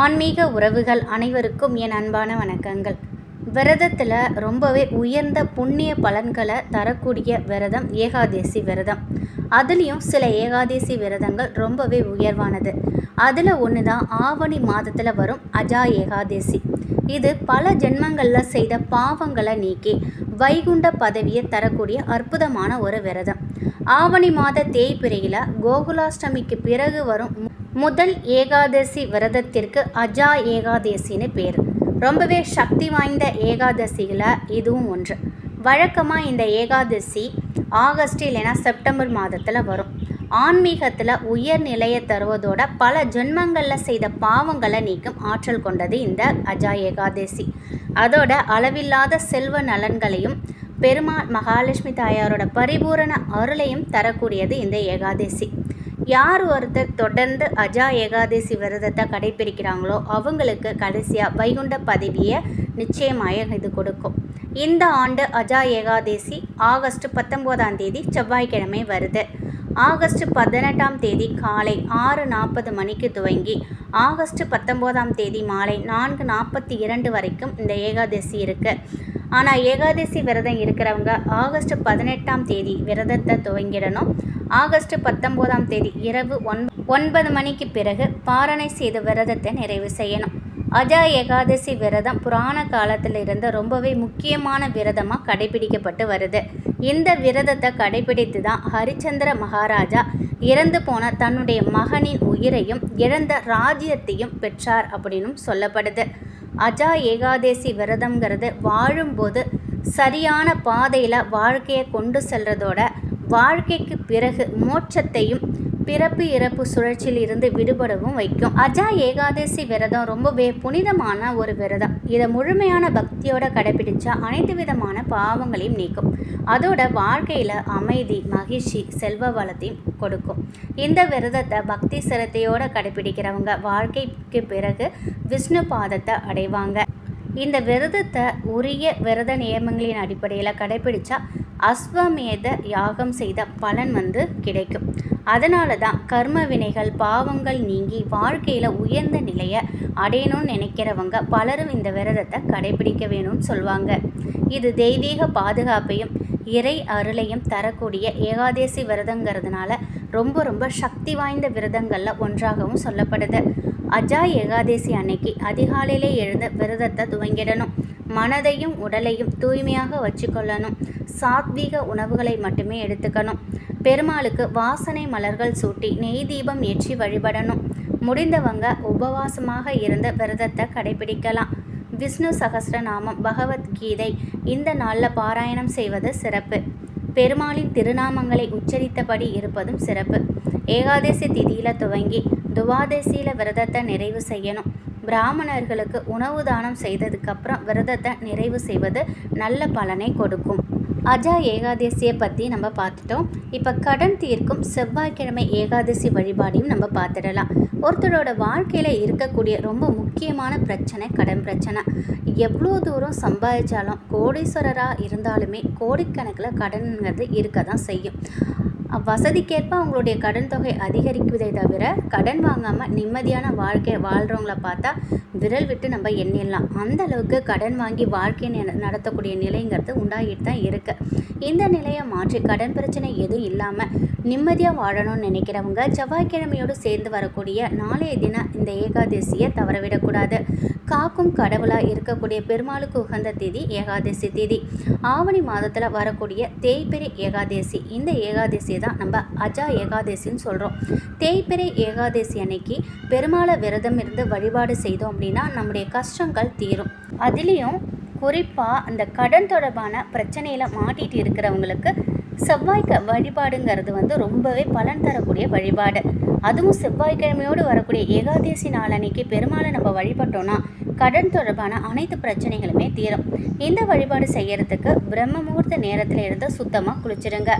ஆன்மீக உறவுகள் அனைவருக்கும் என் அன்பான வணக்கங்கள். விரதத்தில் ரொம்பவே உயர்ந்த புண்ணிய பலன்களை தரக்கூடிய விரதம் ஏகாதேசி விரதம். அதுலேயும் சில ஏகாதேசி விரதங்கள் ரொம்பவே உயர்வானது. அதில் ஒன்று தான் ஆவணி மாதத்தில் வரும் அஜா ஏகாதேசி. இது பல ஜென்மங்களில் செய்த பாவங்களை நீக்கி வைகுண்ட பதவியை தரக்கூடிய அற்புதமான ஒரு விரதம். ஆவணி மாத தேய்பிரையில் கோகுலாஷ்டமிக்கு பிறகு வரும் முதல் ஏகாதசி விரதத்திற்கு அஜா ஏகாதசின்னு பேர். ரொம்பவே சக்தி வாய்ந்த ஏகாதசியில் இதுவும் ஒன்று. வழக்கமாக இந்த ஏகாதசி ஆகஸ்ட் இல்லைன்னா செப்டம்பர் மாதத்தில் வரும். ஆன்மீகத்தில் உயர் நிலையை தருவதோட பல ஜென்மங்களில் செய்த பாவங்களை நீக்கும் ஆற்றல் கொண்டது இந்த அஜா ஏகாதசி. அதோட அளவில்லாத செல்வ நலன்களையும் பெருமாள் மகாலட்சுமி தாயாரோட பரிபூரண அருளையும் தரக்கூடியது இந்த ஏகாதசி. யார் ஒருத்தர் தொடர்ந்து அஜா ஏகாதசி விரதத்தை கடைபிடிக்கிறாங்களோ அவங்களுக்கு கடைசியாக வைகுண்ட பதவியை நிச்சயமாக இது கொடுக்கும். இந்த ஆண்டு அஜா ஏகாதசி ஆகஸ்ட் பத்தொம்போதாம் தேதி செவ்வாய்க்கிழமை வருது. ஆகஸ்ட் பதினெட்டாம் தேதி காலை ஆறு நாற்பது மணிக்கு துவங்கி ஆகஸ்ட் பத்தொம்போதாம் தேதி மாலை நான்கு நாற்பத்தி இரண்டு வரைக்கும் இந்த ஏகாதசி இருக்குது ஆனால் ஏகாதசி விரதம் இருக்கிறவங்க ஆகஸ்ட் பதினெட்டாம் தேதி விரதத்தை துவங்கிடணும். ஆகஸ்ட் பத்தொம்போதாம் தேதி இரவு ஒன் ஒன்பது மணிக்கு பிறகு பாரணை செய்த விரதத்தை நிறைவு செய்யணும். அஜா ஏகாதசி விரதம் புராண காலத்தில் இருந்து ரொம்பவே முக்கியமான விரதமாக கடைபிடிக்கப்பட்டு வருது. இந்த விரதத்தை கடைபிடித்து தான் ஹரிச்சந்திர மகாராஜா இறந்து போன தன்னுடைய மகனின் உயிரையும் இழந்த ராஜ்யத்தையும் பெற்றார் அப்படின்னும் சொல்லப்படுது. அஜா ஏகாதசி விரதங்கிறது வாழும்போது சரியான பாதையில் வாழ்க்கையை கொண்டு செல்றதோட வாழ்க்கைக்கு பிறகு மோட்சத்தையும் பிறப்பு இறப்பு சுழற்சியில் இருந்து விடுபடவும் வைக்கும். அஜா ஏகாதசி விரதம் ரொம்பவே புனிதமான ஒரு விரதம். இதை முழுமையான பக்தியோட கடைபிடிச்சா அனைத்து விதமான பாவங்களையும் நீக்கும். அதோட வாழ்க்கையில் அமைதி மகிழ்ச்சி செல்வ வளத்தையும் கொடுக்கும். இந்த விரதத்தை பக்தி சிரத்தையோட கடைபிடிக்கிறவங்க வாழ்க்கைக்கு பிறகு விஷ்ணு பாதத்தை அடைவாங்க. இந்த விரதத்தை உரிய விரத நியமங்களின் அடிப்படையில் கடைபிடிச்சா அஸ்வமேத யாகம் செய்த பலன் வந்து கிடைக்கும். அதனால தான் கர்ம வினைகள் பாவங்கள் நீங்கி வாழ்க்கையில் உயர்ந்த நிலையை அடையணும்னு நினைக்கிறவங்க பலரும் இந்த விரதத்தை கடைபிடிக்க வேணும்னு சொல்லுவாங்க. இது தெய்வீக பாதுகாப்பையும் இறை அருளையும் தரக்கூடிய ஏகாதேசி விரதங்கிறதுனால ரொம்ப ரொம்ப சக்தி வாய்ந்த விரதங்களில் ஒன்றாகவும் சொல்லப்படுது. அஜா ஏகாதேசி அன்னைக்கு அதிகாலையிலே எழுந்த விரதத்தை துவங்கிடணும். மனதையும் உடலையும் தூய்மையாக வச்சுக்கொள்ளணும். சாத்வீக உணவுகளை மட்டுமே எடுத்துக்கணும். பெருமாளுக்கு வாசனை மலர்கள் சூட்டி நெய் தீபம் ஏற்றி வழிபடணும். முடிந்தவங்க உபவாசமாக இருந்த விரதத்தை கடைபிடிக்கலாம். விஷ்ணு சகசிரநாமம் பகவத்கீதை இந்த நாளில் பாராயணம் செய்வது சிறப்பு. பெருமாளின் திருநாமங்களை உச்சரித்தபடி இருப்பதும் சிறப்பு. ஏகாதசி திதியில் துவங்கி துவாதசியில் விரதத்தை நிறைவு செய்யணும். பிராமணர்களுக்கு உணவு தானம் செய்ததுக்கப்புறம் விரதத்தை நிறைவு செய்வது நல்ல பலனை கொடுக்கும். அஜா ஏகாதசியை பற்றி நம்ம பார்த்துட்டோம். இப்போ கடன் தீர்க்கும் செவ்வாய்க்கிழமை ஏகாதசி வழிபாடையும் நம்ம பார்த்துடலாம். ஒருத்தரோட வாழ்க்கையில் இருக்கக்கூடிய ரொம்ப முக்கியமான பிரச்சனை கடன் பிரச்சனை. எவ்வளோ தூரம் சம்பாதிச்சாலும் கோடீஸ்வரராக இருந்தாலுமே கோடிக்கணக்கில் கடனுங்கிறது இருக்க தான் செய்யும். வசதிக்கேற்ப அவங்களுடைய கடன் தொகை அதிகரிக்குவதை தவிர கடன் வாங்காமல் நிம்மதியான வாழ்க்கை வாழ்கிறவங்கள பார்த்தா விரல் விட்டு நம்ம எண்ணிடலாம். அந்த அளவுக்கு கடன் வாங்கி வாழ்க்கை நடத்தக்கூடிய நிலைங்கிறது உண்டாகிட்டு தான் இருக்கு. இந்த நிலையை மாற்றி கடன் பிரச்சனை எதுவும் இல்லாமல் நிம்மதியாக வாழணும்னு நினைக்கிறவங்க செவ்வாய்க்கிழமையோடு சேர்ந்து வரக்கூடிய நாளைய தினம் இந்த ஏகாதசியை தவறவிடக்கூடாது. காக்கும் கடவுளாக இருக்கக்கூடிய பெருமாளுக்கு உகந்த தேதி ஏகாதசி தேதி. ஆவணி மாதத்தில் வரக்கூடிய தேய்பிரை ஏகாதசி. இந்த ஏகாதசி தான் நம்ம அஜா ஏகாதசின்னு சொல்கிறோம் தேய்பிறை ஏகாதசி அன்னைக்கு பெருமாளை விரதம் இருந்து வழிபாடு செய்தோம் அப்படின்னா நம்முடைய கஷ்டங்கள் தீரும். அதுலேயும் குறிப்பாக அந்த கடன் தொடர்பான பிரச்சனையில் மாட்டிட்டு இருக்கிறவங்களுக்கு செவ்வாய்க்கு வழிபாடுங்கிறது வந்து ரொம்பவே பலன் தரக்கூடிய வழிபாடு. அதுவும் செவ்வாய்க்கிழமையோடு வரக்கூடிய ஏகாதசி நாள் அன்னைக்கு பெருமாளை நம்ம வழிபட்டோம்னா கடன் தொடர்பான அனைத்து பிரச்சனைகளுமே தீரும். இந்த வழிபாடு செய்யறதுக்கு பிரம்ம முகூர்த்த நேரத்தில் இருந்து சுத்தமாக குளிச்சிடுங்க.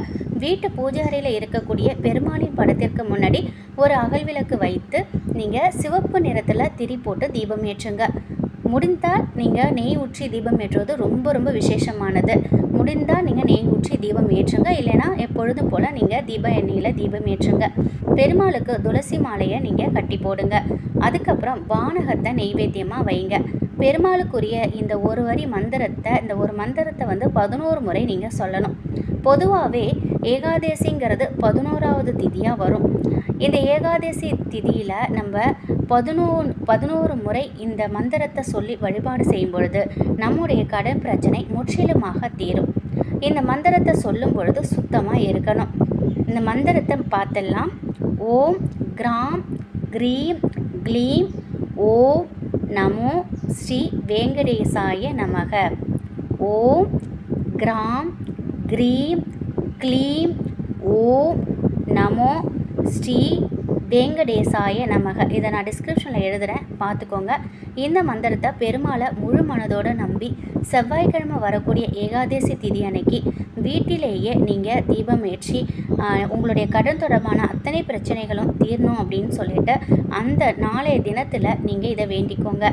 வீட்டு பூஜை அறையில் இருக்கக்கூடிய பெருமாளின் படத்திற்கு முன்னாடி ஒரு அகல் விளக்கு வைத்து நீங்கள் சிவப்பு நிறத்தில் திரி போட்டு தீபம் ஏற்றுங்க. முடிந்தால் நீங்கள் நெய் ஊற்றி தீபம் ஏற்றுவது ரொம்ப ரொம்ப விசேஷமானது. முடிந்தால் நீங்கள் நெய் ஊற்றி தீபம் ஏற்றுங்க. இல்லைன்னா எப்பொழுதும் போல் நீங்கள் தீப எண்ணெயில் தீபம் ஏற்றுங்க. பெருமாளுக்கு துளசி மாலையை நீங்கள் கட்டி போடுங்க. அதுக்கப்புறம் வானகத்தை நெய்வேத்தியமாக வைங்க. பெருமாளுக்குரிய இந்த ஒரு வரி மந்திரத்தை இந்த ஒரு மந்திரத்தை வந்து பதினோரு முறை நீங்கள் சொல்லணும். பொதுவாகவே ஏகாதேசிங்கிறது பதினோராவது திதியாக வரும். இந்த ஏகாதசி திதியில் நம்ம பதினோரு பதினோரு முறை இந்த மந்திரத்தை சொல்லி வழிபாடு செய்யும் பொழுது நம்முடைய கடன் பிரச்சனை முற்றிலுமாக தீரும். இந்த மந்திரத்தை சொல்லும் பொழுது சுத்தமாக இருக்கணும். இந்த மந்திரத்தை பார்த்தெல்லாம் ஓம் கிராம் க்ரீம் க்ளீம் ஓம் நமோ ஸ்ரீ வேங்கடேசாய நமக. ஓம் கிராம் க்ரீம் க்ளீம் ஓம் நமோ ஸ்ரீ வேங்கடேசாய நமக. இதை நான் டிஸ்கிரிப்ஷனில் எழுதுகிறேன் பார்த்துக்கோங்க. இந்த மந்திரத்தை பெருமாளை முழு மனதோடு நம்பி செவ்வாய்க்கிழமை வரக்கூடிய ஏகாதசி திதி அன்னைக்கு வீட்டிலேயே நீங்கள் தீபம் ஏற்றி உங்களுடைய கடன் தொடர்பான அத்தனை பிரச்சனைகளும் தீரணும் அப்படின்னு சொல்லிட்டு அந்த நாளைய தினத்தில் நீங்கள் இதை வேண்டிக்கோங்க.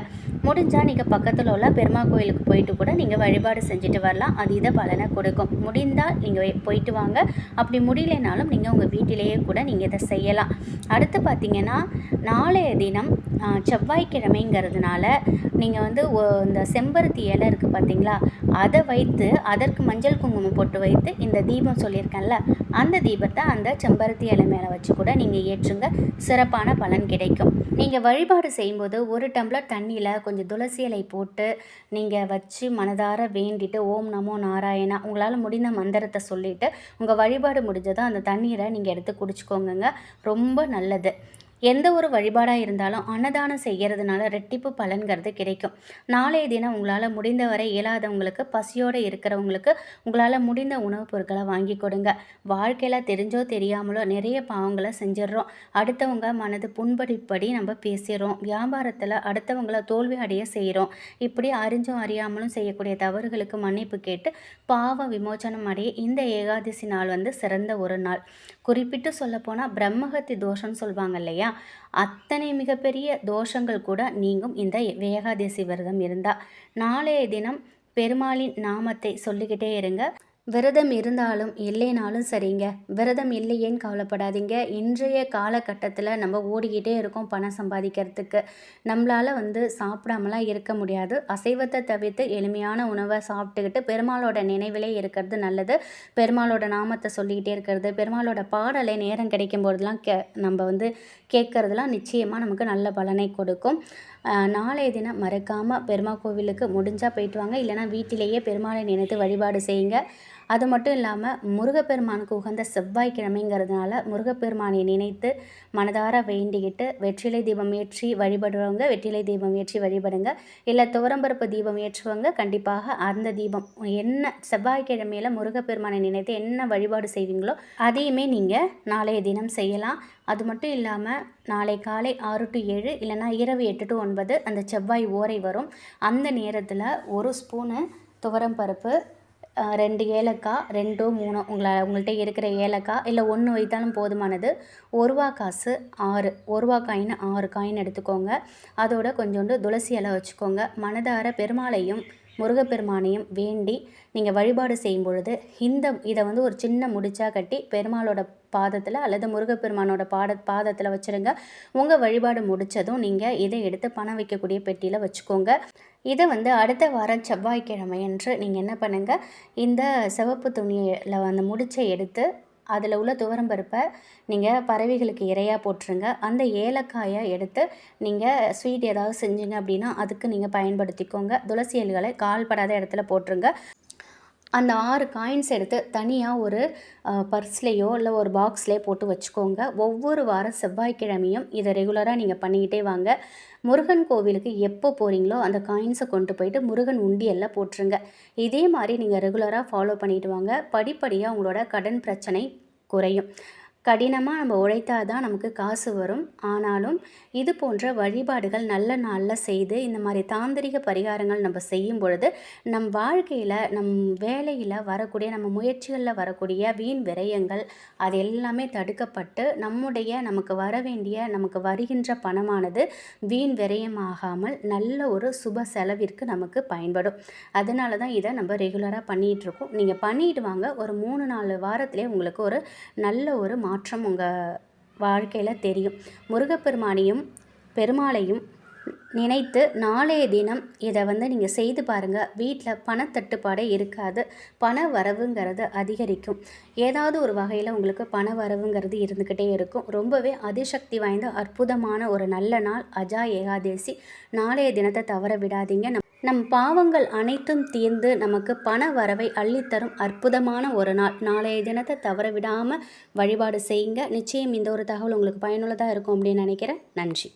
முடிஞ்சால் நீங்கள் பக்கத்தில் உள்ள பெருமா கோயிலுக்கு போயிட்டு கூட நீங்கள் வழிபாடு செஞ்சுட்டு வரலாம். அது இதை பலனை கொடுக்கும். முடிந்தால் நீங்கள் போயிட்டு வாங்க. அப்படி முடியலைனாலும் நீங்கள் உங்கள் வீட்டிலேயே கூட நீங்கள் இதை செய்யலாம். அடுத்து பார்த்தீங்கன்னா நாளைய தினம் செவ்வாய்க்கிழமைங்கிறதுனால நீங்கள் வந்து இந்த செம்பருத்தி இலை இருக்குது பார்த்தீங்களா அதை வைத்து அதற்கு மஞ்சள் குங்குமம் போட்டு வைத்து இந்த தீபம் சொல்லியிருக்கேன்ல அந்த தீபத்தை அந்த செம்பருத்தி இலை மேலே வச்சு கூட நீங்கள் ஏற்றுங்க. சிறப்பான பலன் கிடைக்கும். நீங்கள் வழிபாடு செய்யும்போது ஒரு டம்ளர் தண்ணியில் கொஞ்சம் துளசி இலை போட்டு நீங்கள் வச்சு மனதார வேண்டிட்டு ஓம் நமோ நாராயணா உங்களால் முடிந்த மந்திரத்தை சொல்லிவிட்டு உங்கள் வழிபாடு முடிஞ்சதும் அந்த தண்ணீரை நீங்கள் எடுத்து குடிச்சிக்கோங்க ரொம்ப நல்லது. எந்த ஒரு வழிபாடாக இருந்தாலும் அன்னதானம் செய்கிறதுனால ரெட்டிப்பு பலன்கிறது கிடைக்கும். நாளைய தினம் உங்களால் முடிந்தவரை இயலாதவங்களுக்கு பசியோடு இருக்கிறவங்களுக்கு உங்களால் முடிந்த உணவுப் பொருட்களை வாங்கி கொடுங்க. வாழ்க்கையில் தெரிஞ்சோ தெரியாமலோ நிறைய பாவங்களை செஞ்சிடுறோம். அடுத்தவங்க மனது புண்படிப்படி நம்ம பேசிடுறோம். வியாபாரத்தில் அடுத்தவங்கள தோல்வி அடைய செய்கிறோம் இப்படி அறிஞ்சும் அறியாமலும் செய்யக்கூடிய தவறுகளுக்கு மன்னிப்பு கேட்டு பாவ விமோச்சனம் அடைய இந்த ஏகாதசி நாள் வந்து சிறந்த ஒரு நாள். குறிப்பிட்டு சொல்லப்போனால் பிரம்மஹத்தி தோஷம்னு சொல்லுவாங்க இல்லையா? அத்தனை மிகப்பெரிய தோஷங்கள் கூட நீங்கும் இந்த ஏகாதசி விரதம் இருந்தால் நாளைய தினம் பெருமாளின் நாமத்தை சொல்லிக்கிட்டே இருங்க. விரதம் இருந்தாலும் இல்லைனாலும் சரிங்க. விரதம் இல்லையேன்னு கவலைப்படாதீங்க. இன்றைய காலகட்டத்தில் நம்ம ஓடிக்கிட்டே இருக்கோம் பணம் சம்பாதிக்கிறதுக்கு. நம்மளால் வந்து சாப்பிடாமலாம் இருக்க முடியாது. அசைவத்தை தவிர்த்து எளிமையான உணவை சாப்பிட்டுக்கிட்டு பெருமாளோட நினைவிலே இருக்கிறது நல்லது. பெருமாளோட நாமத்தை சொல்லிக்கிட்டே இருக்கிறது. பெருமாளோட பாடலை நேரம் கிடைக்கும் போதெல்லாம் கே நம்ம வந்து கேட்குறதுலாம் நிச்சயமாக நமக்கு நல்ல பலனை கொடுக்கும். நாளைய தினம் மறக்காமல் பெருமா கோவிலுக்கு முடிஞ்சால் போயிட்டு வாங்க. இல்லைன்னா வீட்டிலேயே பெருமாளை நினைத்து வழிபாடு செய்யுங்க. அது மட்டும் இல்லாமல் முருகப்பெருமானுக்கு உகந்த செவ்வாய்க்கிழமைங்கிறதுனால முருகப்பெருமானை நினைத்து மனதார வேண்டிக்கிட்டு வெற்றிலை தீபம் ஏற்றி வழிபடுறவங்க வெற்றிலை தீபம் ஏற்றி வழிபடுங்க. இல்லை துவரம்பருப்பு தீபம் ஏற்றுவங்க கண்டிப்பாக அந்த தீபம் என்ன செவ்வாய்க்கிழமையில் முருகப்பெருமானை நினைத்து என்ன வழிபாடு செய்வீங்களோ அதையுமே நீங்கள் நாளைய தினம் செய்யலாம். அது மட்டும் இல்லாமல் நாளை காலை ஆறு டு ஏழு இல்லைன்னா இரவு எட்டு டு ஒன்பது அந்த செவ்வாய் ஓரை வரும். அந்த நேரத்தில் ஒரு ஸ்பூனு துவரம் பருப்பு ரெண்டு ஏலக்காய் ரெண்டோ மூணோ உங்களை உங்கள்கிட்ட இருக்கிற ஏலக்காய் இல்லை ஒன்று வைத்தாலும் போதுமானது ஒருவா காசு ஆறு ஒருவா காயின் ஆறு காயின் எடுத்துக்கோங்க. அதோட கொஞ்சோண்டு துளசி இலை வச்சுக்கோங்க. மனதார பெருமாளையும் முருகப்பெருமானையும் வேண்டி நீங்கள் வழிபாடு செய்யும் பொழுது இந்த இதை வந்து ஒரு சின்ன முடிச்சா கட்டி பெருமாளோட பாதத்தில் அல்லது முருகப்பெருமானோட பாத பாதத்தில் வச்சுருங்க. உங்கள் வழிபாடு முடித்ததும் நீங்கள் இதை எடுத்து பணம் வைக்கக்கூடிய பெட்டியில் வச்சுக்கோங்க. இதை வந்து அடுத்த வாரம் செவ்வாய்க்கிழமை என்று நீங்கள் என்ன பண்ணுங்கள் இந்த சிவப்பு துணியில் அந்த முடிச்சை எடுத்து அதில் உள்ள துவரம்பருப்பை நீங்கள் பறவைகளுக்கு இரையாக போட்டுருங்க. அந்த ஏலக்காயை எடுத்து நீங்கள் ஸ்வீட் ஏதாவது செஞ்சீங்க அப்படின்னா அதுக்கு நீங்கள் பயன்படுத்திக்கோங்க. துளசி எல்களை கால்படாத இடத்துல போட்டுருங்க. அந்த ஆறு காயின்ஸ் எடுத்து தனியாக ஒரு பர்ஸ்லேயோ இல்லை ஒரு பாக்ஸ்லேயோ போட்டு வச்சுக்கோங்க. ஒவ்வொரு வாரம் செவ்வாய்க்கிழமையும் இதை ரெகுலராக நீங்கள் பண்ணிக்கிட்டே வாங்க. முருகன் கோவிலுக்கு எப்போ போகிறீங்களோ அந்த காயின்ஸை கொண்டு போயிட்டு முருகன் உண்டியெல்லாம் போட்டுருங்க. இதே மாதிரி நீங்கள் ரெகுலராக ஃபாலோ பண்ணிட்டு வாங்க. படிப்படியாக உங்களோட கடன் பிரச்சனை குறையும். கடினமாக நம்ம உழைத்தால் தான் நமக்கு காசு வரும். ஆனாலும் இது போன்ற வழிபாடுகள் நல்ல நாளில் செய்து இந்த மாதிரி தாந்திரிக பரிகாரங்கள் நம்ம செய்யும் பொழுது நம் வாழ்க்கையில் நம் வேலையில் வரக்கூடிய நம்ம முயற்சிகளில் வரக்கூடிய வீண் விரயங்கள் அது எல்லாமே தடுக்கப்பட்டு நம்முடைய நமக்கு வர வேண்டிய நமக்கு வருகின்ற பணமானது வீண் விரயமாகாமல் நல்ல ஒரு சுப செலவிற்கு நமக்கு பயன்படும். அதனால தான் இதை நம்ம ரெகுலராக பண்ணிகிட்ருக்கோம் நீங்கள் பண்ணிட்டு வாங்க. ஒரு மூணு நாலு வாரத்திலே உங்களுக்கு ஒரு நல்ல ஒரு மாற்றம் உங்கள் வாழ்க்கையில் தெரியும். முருகப்பெருமானையும் பெருமாளையும் நினைத்து நாளைய தினம் இதை வந்து நீங்கள் செய்து பாருங்கள் வீட்டில் பணத்தட்டுப்பாடே இருக்காது. பண வரவுங்கிறது அதிகரிக்கும். ஏதாவது ஒரு வகையில் உங்களுக்கு பண வரவுங்கிறது இருந்துக்கிட்டே இருக்கும். ரொம்பவே அதிசக்தி வாய்ந்த அற்புதமான ஒரு நல்ல நாள் அஜா ஏகாதேசி. நாளைய தினத்தை தவற விடாதீங்க. நம் நம் பாவங்கள் அனைத்தும் தீர்ந்து நமக்கு பண வரவை அள்ளித்தரும் அற்புதமான ஒரு நாள். நாளைய தினத்தை தவற விடாமல் வழிபாடு செய்யுங்க. நிச்சயம் இந்த ஒரு தகவல் உங்களுக்கு பயனுள்ளதாக இருக்கும் அப்படின்னு நினைக்கிறேன். நன்றி.